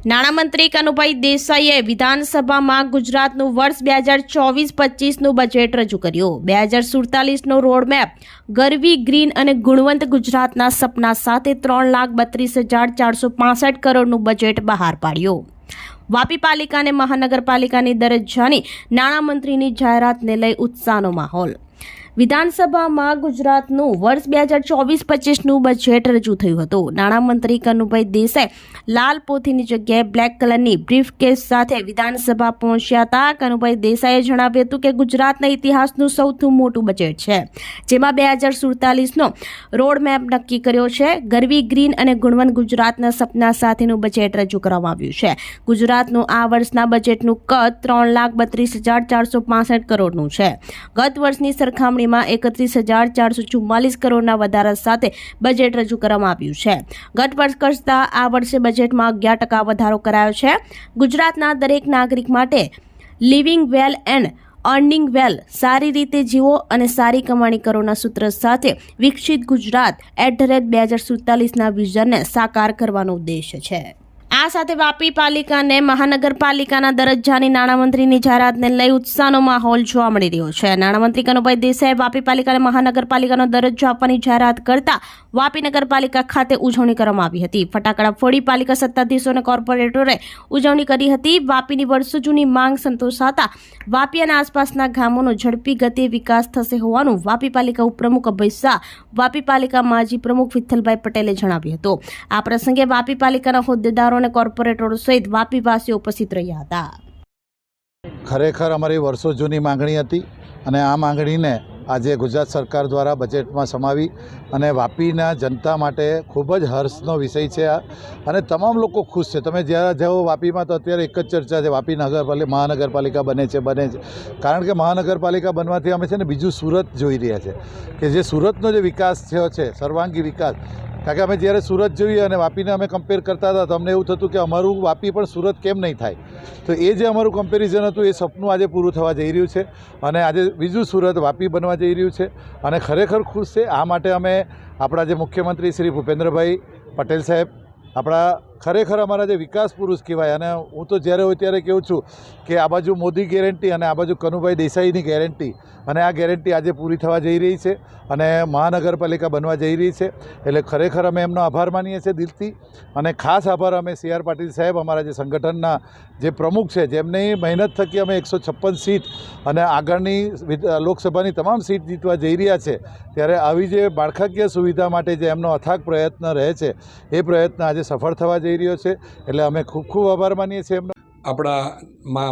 નાણામંત્રી કનુભાઈ દેસાઈએ વિધાનસભામાં ગુજરાતનું વર્ષ બે હજાર ચોવીસ પચીસનું બજેટ રજૂ કર્યું. બે હજાર સુડતાલીસનો રોડમેપ ગરવી, ગ્રીન અને ગુણવંત ગુજરાતના સપના સાથે ત્રણ લાખ બત્રીસ હજાર ચારસો પાસઠ કરોડનું બજેટ બહાર પાડ્યું. વાપી પાલિકા અને મહાનગરપાલિકાની દરજ્જાની નાણામંત્રીની જાહેરાતને લઈ ઉત્સાહનો માહોલ વિધાનસભામાં ગુજરાતનું વર્ષ બે હજાર ચોવીસ પચીસનું બજેટ રજૂ થયું હતું. નાણામંત્રી કનુભાઈ દેસાઈ લાલ પોથીની જગ્યાએ બ્લેક કલરની બ્રીફ કેસ સાથે વિધાનસભા પહોંચ્યા હતા. કનુભાઈ દેસાઈએ જણાવ્યું હતું કે ગુજરાતના ઇતિહાસનું સૌથી મોટું બજેટ છે, જેમાં બે હજાર સુડતાલીસનો રોડ મેપ નક્કી કર્યો છે. ગરવી, ગ્રીન અને ગુણવંત ગુજરાતના સપના સાથેનું બજેટ રજૂ કરવામાં આવ્યું છે. ગુજરાતનું આ વર્ષના બજેટનું કદ ત્રણ લાખ બત્રીસ હજાર ચારસો પાસઠ કરોડનું છે. ગત વર્ષની સરખામણીમાં એકત્રીસ હજાર ચારસો ચુમ્માલીસ કરોડના વધારા સાથે બજેટ રજૂ કરવામાં આવ્યું છે. ગત વર્ષ કરતાં આ વર્ષે બજેટમાં અગિયાર ટકા વધારો કરાયો છે. ગુજરાતના દરેક નાગરિક માટે living well and earning well સારી રીતે જીવો અને સારી કમાણી કરોના સૂત્ર સાથે વિકસિત ગુજરાત એટ ધ રેટ બે હજાર સુડતાલીસના વિઝનને સાકાર કરવાનો ઉદ્દેશ છે. આ સાથે વાપી પાલિકાને મહાનગરપાલિકાના દરજ્જાની નાણામંત્રીની જાહેરાતને લઈ ઉત્સાહનો માહોલ જોવા મળી રહ્યો છે. નાણામંત્રી કનુભાઈ દેસાઈએ વાપી પાલિકાને મહાનગરપાલિકાનો દરજ્જો આપવાની જાહેરાત કરતા વાપી નગરપાલિકા ખાતે ઉજવણી કરવામાં આવી હતી. ફટાકડા ફોડી પાલિકા સત્તાધીશો અને કોર્પોરેટરોએ ઉજવણી કરી હતી. વાપીની વર્ષો જૂની માંગ સંતોષાતા વાપી અને આસપાસના ગામોનો ઝડપી ગતિએ વિકાસ થશે હોવાનું વાપી પાલિકા ઉપપ્રમુખ અભય શાહ, વાપી પાલિકા માજી પ્રમુખ વિઠ્ઠલભાઈ પટેલે જણાવ્યું હતું. આ પ્રસંગે વાપી પાલિકાના હોદ્દેદારો અને કોર્પોરેટરો સહિત વાપીવાસીઓ ઉપસ્થિત રહ્યા હતા. ખરેખર અમારી વર્ષો જૂની માંગણી હતી અને આ માંગણીને આજે ગુજરાત સરકાર દ્વારા બજેટમાં સમાવી અને વાપીના જનતા માટે ખૂબ જ હર્ષનો વિષય છે આ. અને તમામ લોકો ખુશ છે. તમે જ્યારે જાઓ વાપીમાં તો અત્યારે એક જ ચર્ચા છે, વાપી નગરપાલિકા, મહાનગરપાલિકા બને છે બને છે. કારણ કે મહાનગરપાલિકા બનવાથી અમે છે ને બીજું સુરત જોઈ રહ્યા છે. કે જે સુરતનો જે વિકાસ થયો છે, સર્વાંગી વિકાસ કારણ કે અમે જ્યારે સુરત જોઈએ અને વાપીને અમે કમ્પેર કરતા હતા, તો અમને એવું થતું કે અમારું વાપી પણ સુરત કેમ નહીં થાય? તો એ જે અમારું કમ્પેરિઝન હતું, એ સપનું આજે પૂરું થવા જઈ રહ્યું છે અને આજે બીજું સુરત વાપી બનવા જઈ રહ્યું છે અને ખરેખર ખુશ છે. આ માટે અમે આપણા જે મુખ્યમંત્રી શ્રી ભૂપેન્દ્રભાઈ પટેલ સાહેબ, આપણા ખરેખર અમારા જે વિકાસ પુરુષ કહેવાય, અને હું તો જ્યારે હોય ત્યારે કહું છું કે આ બાજુ મોદી ગેરંટી અને આ બાજુ કનુભાઈ દેસાઈની ગેરંટી, અને આ ગેરંટી આજે પૂરી થવા જઈ રહી છે, અને મહાનગરપાલિકા બનવા જઈ રહી છે, એટલે ખરેખર અમે એમનો આભાર માનીએ છીએ દિલથી, અને ખાસ આભાર અમે સી આર પાટીલ સાહેબ, અમારા જે સંગઠનના જે પ્રમુખ છે, જેમની મહેનત થકી અમે એકસો છપ્પન સીટ અને આગળની લોકસભાની તમામ સીટ જીતવા જઈ રહ્યા છે, ત્યારે આવી જે માળખાકીય સુવિધા માટે જે એમનો અથાગ પ્રયત્ન રહે છે, એ પ્રયત્ન આજે સફળ થવા જઈ રહ્યો છે. એટલે અમે ખૂબ ખૂબ આભાર માનીએ છીએ એમનો. આપણા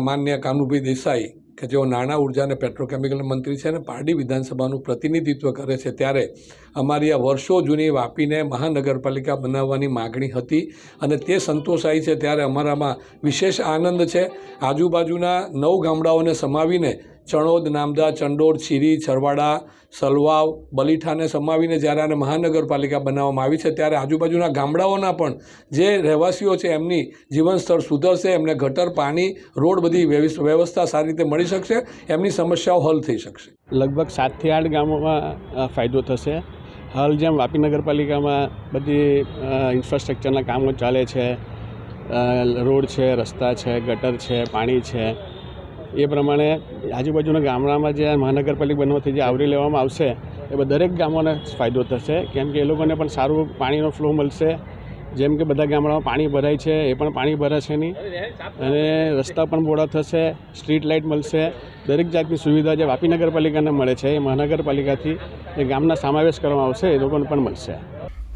માન્ય કાનુભાઈ દેસાઈ, કે જેઓ નાણાં ઊર્જા અને પેટ્રોકેમિકલ મંત્રી છે અને પારડી વિધાનસભાનું પ્રતિનિધિત્વ કરે છે, ત્યારે અમારી આ વર્ષો જૂની વાપીને મહાનગરપાલિકા બનાવવાની માગણી હતી અને તે સંતોષાઈ છે, ત્યારે અમારામાં વિશેષ આનંદ છે. આજુબાજુના નવ ગામડાઓને સમાવીને ચણોદ, નામદા, ચંડોળ છીરી છરવાડા, સલવાવ, બલીઠાને સમાવીને જ્યારે આને મહાનગરપાલિકા બનાવવામાં આવી છે, ત્યારે આજુબાજુના ગામડાઓના પણ જે રહેવાસીઓ છે, એમની જીવન સ્તર સુધરશે, એમને ગટર, પાણી, રોડ બધી વ્યવસ્થા સારી રીતે મળી શકશે, એમની સમસ્યાઓ હલ થઈ શકશે. લગભગ સાતથી આઠ ગામોમાં ફાયદો થશે. હાલ જેમ વાપી નગરપાલિકામાં બધી ઇન્ફ્રાસ્ટ્રક્ચરના કામો ચાલે છે રોડ છે, રસ્તા છે, ગટર છે, પાણી છે એ પ્રમાણે આજુબાજુના ગામડામાં જે મહાનગરપાલિકા બનવાથી જે આવરી લેવામાં આવશે, એ દરેક ગામોને ફાયદો થશે. કેમ કે એ લોકોને પણ સારું પાણીનો ફ્લો મળશે. જેમ કે બધા ગામડામાં પાણી ભરાય છે, એ પણ પાણી ભરાશે નહીં. અને રસ્તા પણ બોળા થશે સ્ટ્રીટ લાઇટ મળશે. દરેક જાતની સુવિધા જે વાપી નગરપાલિકાને મળે છે, એ મહાનગરપાલિકાથી એ ગામના સમાવેશ કરવામાં આવશે, એ લોકોને પણ મળશે.